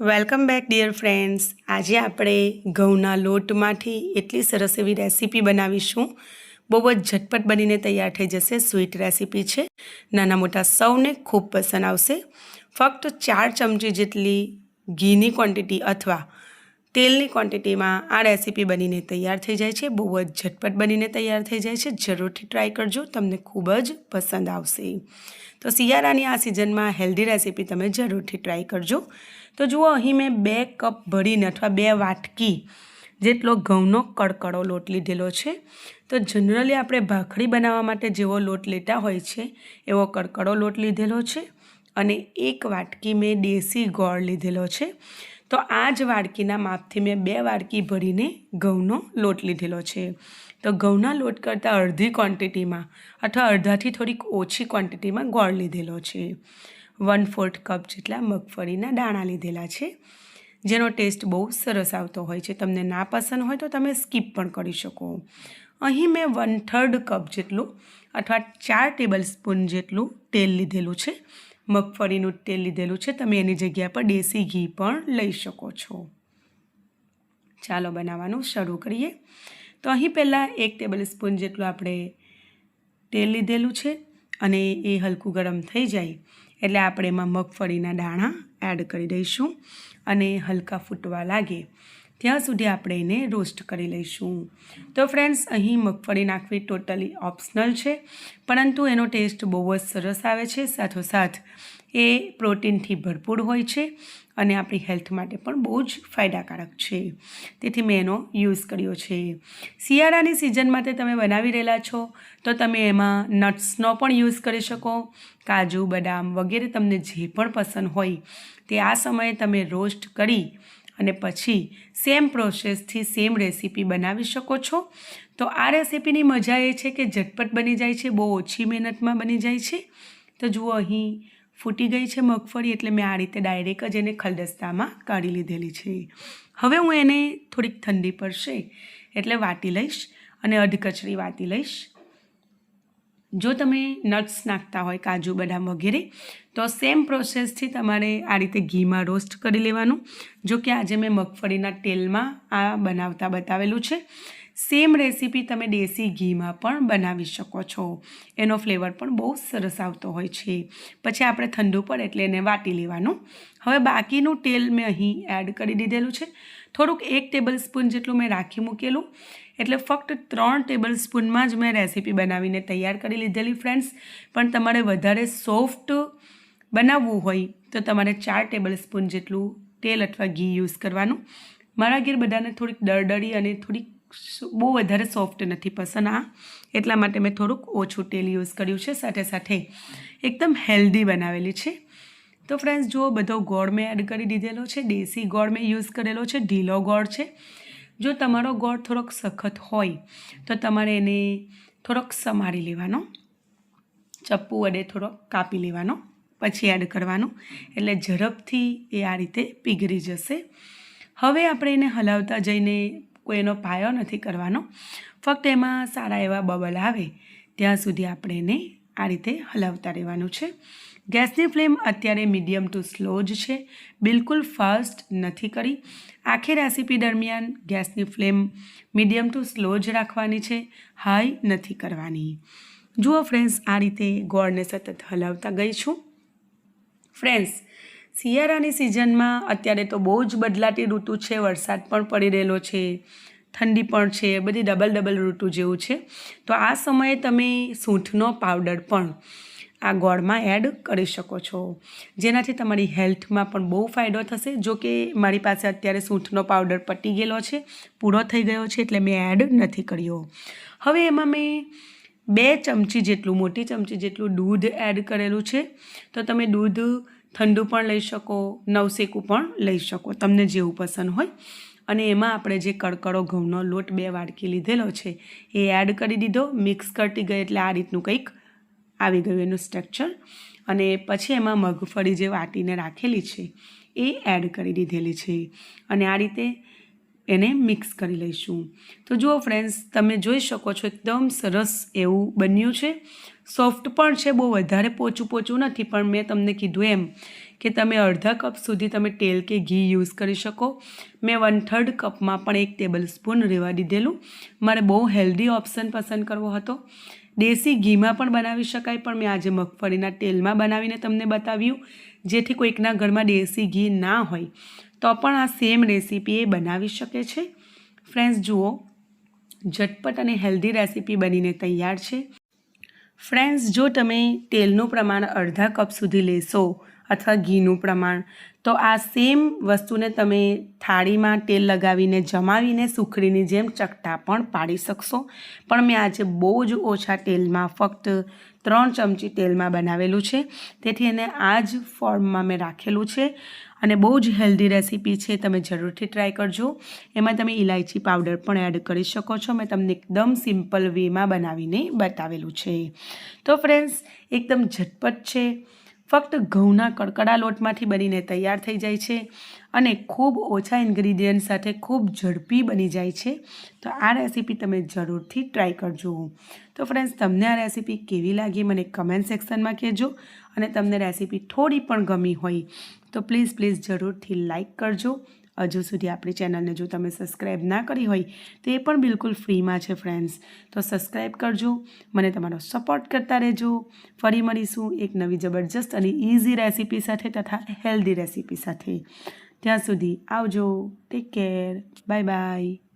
Welcome back, dear friends. આજે આપણે ઘઉંના લોટમાંથી એટલી સરસ એવી રેસીપી બનાવીશું. બહુ જ ઝટપટ બનીને તૈયાર થઈ જશે. સ્વીટ રેસીપી છે. નાના મોટા સૌને ખૂબ પસંદ આવશે. ફક્ત ચાર ચમચી જેટલી ઘીની ક્વોન્ટિટી અથવા તેલની ક્વોન્ટિટીમાં આ રેસીપી બનીને તૈયાર થઈ જાય છે. બહુ જ ઝટપટ બનીને તૈયાર થઈ જાય છે. જરૂરથી ટ્રાય કરજો. તમને ખૂબ જ પસંદ આવશે. તો શિયાળાની આ સિઝનમાં હેલ્ધી રેસીપી તમે જરૂરથી ટ્રાય કરજો. તો જુઓ, અહીં મેં બે કપ ભરીને અથવા બે વાટકી જેટલો ઘઉંનો કડકડો લોટ લીધેલો છે. તો જનરલી આપણે ભાખરી બનાવવા માટે જેવો લોટ લેતા હોય છે, એવો કડકડો લોટ લીધેલો છે. અને એક વાટકી મેં દેશી ગોળ લીધેલો છે. તો આ જ વાડકીના માપથી મેં બે વાડકી ભરીને ઘઉંનો લોટ લીધેલો છે. તો ઘઉંના લોટ કરતાં અડધી ક્વોન્ટિટીમાં અથવા અડધાથી થોડીક ઓછી ક્વોન્ટિટીમાં ગોળ લીધેલો છે. વન ફોર્થ કપ જેટલા મગફળીના દાણા લીધેલા છે. જેનો ટેસ્ટ બહુ સરસ આવતો હોય છે. તમને ના પસંદ હોય તો તમે સ્કીપ પણ કરી શકો. અહીં મેં વન થર્ડ કપ જેટલું અથવા ચાર ટેબલ સ્પૂન જેટલું તેલ લીધેલું છે. મગફળીનું તેલ લીધેલું છે. તમે એની જગ્યા પર દેશી ઘી પણ લઈ શકો છો. ચાલો બનાવવાનું શરૂ કરીએ. તો અહીં પહેલાં એક ટેબલ સ્પૂન જેટલું આપણે તેલ લીધેલું છે અને એ હલકું ગરમ થઈ જાય એટલે આપણે એમાં મગફળીના દાણા એડ કરી દઈશું અને હલકા ફૂટવા લાગે. ત્યાં સુધી આપણે એને રોસ્ટ કરી લઈશું. તો ફ્રેન્ડ્સ, અહીં મગફળી નાખવી ટોટલી ઓપ્શનલ છે, પરંતુ એનો ટેસ્ટ બહુ જ સરસ આવે છે. સાથોસાથ, એ પ્રોટીનથી ભરપૂર હોય છે અને આપણી હેલ્થ માટે પણ બહુ જ ફાયદાકારક છે. તેથી મેં એનો યુઝ કર્યો છે. શિયાળાની સિઝન માટે તમે બનાવી રહેલા છો, તો તમે એમાં નટ્સનો પણ યુઝ કરી શકો, કાજુ, બદામ વગેરે તમને જે પણ પસંદ હોય તે આ સમયે તમે રોસ્ટ કરી અને પછી સેમ પ્રોસેસથી સેમ રેસીપી બનાવી શકો છો. તો આ રેસીપીની મજા એ છે કે ઝટપટ બની જાય છે, બહુ ઓછી મહેનતમાં બની જાય છે. તો જુઓ અહીં ફૂટી ગઈ છે મગફળી એટલે મેં આ રીતે ડાયરેક્ટ જ એને ખલદસ્તામાં કાઢી લીધેલી છે. હવે હું એને થોડીક ઠંડી પડશે એટલે વાટી લઈશ અને અધકચરી વાટી લઈશ. જો તમે નટ્સ નાખતા હોય, કાજુ, બદામ વગેરે, તો સેમ પ્રોસેસથી તમારે આ રીતે ઘીમાં રોસ્ટ કરી લેવાનું. જો કે આજે મેં મગફળીના તેલમાં આ બનાવતા બતાવેલું છે. સેમ રેસીપી તમે દેશી ઘીમાં પણ બનાવી શકો છો. એનો ફ્લેવર પણ બહુ સરસ આવતો હોય છે. પછી આપણે ઠંડુ પડે એટલે એને વાટી લેવાનું. હવે બાકીનું તેલ મેં અહીં એડ કરી દીધેલું છે. થોડુંક એક ટેબલ સ્પૂન જેટલું મેં રાખી મૂકેલું. એટલે ફક્ત ત્રણ ટેબલ સ્પૂનમાં જ મેં રેસીપી બનાવીને તૈયાર કરી લીધેલી ફ્રેન્ડ્સ પણ તમારે વધારે સોફ્ટ બનાવવું હોય તો તમારે ચાર ટેબલ સ્પૂન જેટલું તેલ અથવા ઘી યુઝ કરવાનું. મારા ઘેર બધાને થોડીક દરદરી અને થોડીક બહુ વધારે સોફ્ટ નથી પસંદ આ એટલા માટે મેં થોડુંક ઓછું તેલ યુઝ કર્યું છે. સાથે સાથે એકદમ હેલ્ધી બનાવેલી છે. તો ફ્રેન્ડ્સ જુઓ, બધો ગોળ મેં એડ કરી દીધેલો છે. દેશી ગોળ મેં યુઝ કરેલો છે. ઢીલો ગોળ છે. જો તમારો ગોળ થોડોક સખત હોય, તો તમારે એને થોડોક સમારી લેવાનો. ચપ્પુ વડે થોડોક કાપી લેવાનો. પછી એડ કરવાનું. એટલે ઝડપથી એ આ રીતે પીગળી જશે. હવે આપણે એને હલાવતા જઈને કોઈ એનો પાયો નથી કરવાનો. ફક્ત એમાં સારા એવા બબલ આવે, ત્યાં સુધી આપણે એને આ રીતે હલાવતા રહેવાનું છે. ગેસની ફ્લેમ અત્યારે મીડિયમ ટુ સ્લો જ છે, બિલકુલ ફાસ્ટ નથી કરી. આખી રેસીપી દરમિયાન ગેસની ફ્લેમ મીડિયમ ટુ સ્લો જ રાખવાની છે, હાઈ નથી કરવાની. જુઓ ફ્રેન્ડ્સ, આ રીતે ગોળને સતત હલાવતા ગઈ છું. ફ્રેન્ડ્સ શિયાળાની સિઝનમાં અત્યારે તો બહુ જ બદલાતી ઋતુ છે, વરસાદ પણ પડી રહેલો છે, ઠંડી પણ છે, બધી ડબલ ડબલ ઋતુ જેવું છે. તો આ સમયે તમે સૂંઠનો પાવડર પણ આ ગોળમાં એડ કરી શકો છો. જેનાથી તમારી હેલ્થમાં પણ બહુ ફાયદો થશે. જો કે મારી પાસે અત્યારે સૂંઠનો પાવડર પટી ગયેલો છે, પૂરો થઈ ગયો છે, એટલે મેં એડ નથી કર્યો. હવે એમાં મેં બે ચમચી જેટલું, મોટી ચમચી જેટલું દૂધ એડ કરેલું છે. તો તમે દૂધ ઠંડુ પણ લઈ શકો, નવસેકું પણ લઈ શકો, તમને જેવું પસંદ હોય. અને એમાં આપણે જે કડકડો ઘઉંનો લોટ બે વાડકી લીધેલો છે, એ એડ કરી દીધો મિક્સ કરતી ગઈ એટલે આ રીતનું કંઈક આવી ગયું એનું સ્ટ્રક્ચર અને પછી એમાં મગફળી જે વાટીને રાખેલી છે, એ એડ કરી દીધેલી છે. અને આ રીતે એને મિક્સ કરી લઈશું. તો જુઓ ફ્રેન્ડ્સ તમે જોઈ શકો છો એકદમ સરસ એવું બન્યું છે. સોફ્ટ પણ છે, બહુ વધારે પોચું પોચું નથી, પણ મેં તમને કીધું એમ કે તમે અડધા કપ સુધી તમે તેલ કે ઘી યુઝ કરી શકો. મેં વન થર્ડ કપમાં પણ એક ટેબલ સ્પૂન રેવા દીધેલું. મારે બહુ હેલ્ધી ઓપ્શન પસંદ કરવો હતો. દેશી ઘીમાં પણ બનાવી શકાય, પણ મેં આજે મગફળીના તેલમાં બનાવીને તમને બતાવ્યું, જેથી કોઈકના ઘરમાં દેશી ઘી ના હોય. તો પણ આ સેમ રેસીપી એ બનાવી શકે છે. ફ્રેન્ડ્સ જુઓ, ઝટપટ અને હેલ્ધી રેસીપી બનીને તૈયાર છે. ફ્રેન્ડ્સ જો તમે તેલનું પ્રમાણ અડધા કપ સુધી લેશો અથવા ઘીનું પ્રમાણ. તો આ સેમ વસ્તુને તમે થાળીમાં તેલ લગાવીને જમાવીને સુખડીની જેમ ચકટા પણ પાડી શકશો. પણ મેં આજે બહુ જ ઓછા તેલમાં ફક્ત ત્રણ ચમચી તેલમાં બનાવેલું છે. તેથી એને આ જ ફોર્મમાં મેં રાખેલું છે. અને બહુ જ હેલ્ધી રેસીપી છે, તમે જરૂરથી ટ્રાય કરજો. એમાં તમે ઇલાયચી પાવડર પણ એડ કરી શકો છો. મેં તમને એકદમ સિમ્પલ વેમાં બનાવીને બતાવેલું છે. તો ફ્રેન્ડ્સ, એકદમ ઝટપટ છે. ફક્ત ઘઉંના કડકડા લોટમાંથી બનીને તૈયાર થઈ જાય છે અને ખૂબ ઓછા ઇન્ગ્રીડિયન્ટ સાથે ખૂબ ઝડપી બની જાય છે. તો આ રેસીપી તમે જરૂરથી ટ્રાય કરજો. તો ફ્રેન્ડ્સ તમને આ રેસીપી કેવી લાગી મને કમેન્ટ સેક્શનમાં કહેજો અને તમને રેસીપી થોડી પણ ગમી હોય તો પ્લીઝ પ્લીઝ જરૂરથી લાઇક કરજો. હજુ સુધી આપણી ચેનલને જો તમે સબસ્ક્રાઈબ ના કરી હોય, તો એ પણ બિલકુલ ફ્રીમાં છે ફ્રેન્ડ્સ તો સબસ્ક્રાઈબ કરજો, મને તમારો સપોર્ટ કરતા રહેજો. ફરી મળીશું એક નવી જબરજસ્ત અને ઇઝી રેસીપી સાથે તથા હેલ્ધી રેસીપી સાથે. ત્યાં સુધી આવજો. Take care bye bye